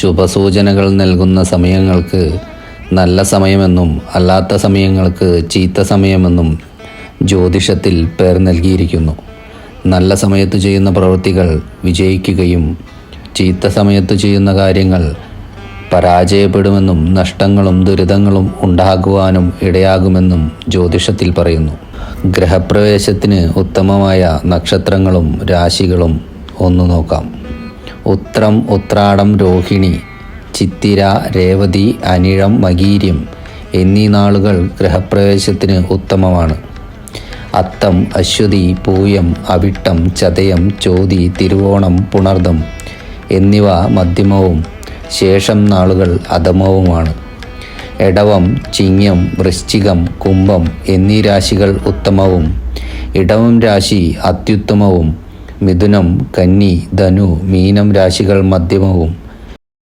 ശുഭസൂചനകൾ നൽകുന്ന സമയങ്ങൾക്ക് നല്ല സമയമെന്നും അല്ലാത്ത സമയങ്ങൾക്ക് ചീത്ത സമയമെന്നും ജ്യോതിഷത്തിൽ പേർ നൽകിയിരിക്കുന്നു. നല്ല സമയത്ത് ചെയ്യുന്ന പ്രവൃത്തികൾ വിജയിക്കുകയും ചീത്ത സമയത്ത് ചെയ്യുന്ന കാര്യങ്ങൾ പരാജയപ്പെടുമെന്നും നഷ്ടങ്ങളും ദുരിതങ്ങളും ഉണ്ടാകുവാനും ഇടയാകുമെന്നും ജ്യോതിഷത്തിൽ പറയുന്നു. ഗ്രഹപ്രവേശത്തിന് ഉത്തമമായ നക്ഷത്രങ്ങളും രാശികളും ഒന്ന് നോക്കാം. ഉത്രം ഉത്രാടം രോഹിണി ചിത്തിര രേവതി അനിഴം മകീര്യം എന്നീ നാളുകൾ ഗൃഹപ്രവേശത്തിന് ഉത്തമമാണ്. അത്തം അശ്വതി പൂയം അവിട്ടം ചതയം ചോതി തിരുവോണം പുണർദം എന്നിവ മധ്യമവും ശേഷം നാളുകൾ അധമവുമാണ്. എടവം ചിങ്ങം വൃശ്ചികം കുംഭം എന്നീ രാശികൾ ഉത്തമവും ഇടവം രാശി അത്യുത്തമവും മിഥുനം കന്നി ധനു മീനം രാശികൾ മധ്യമവും.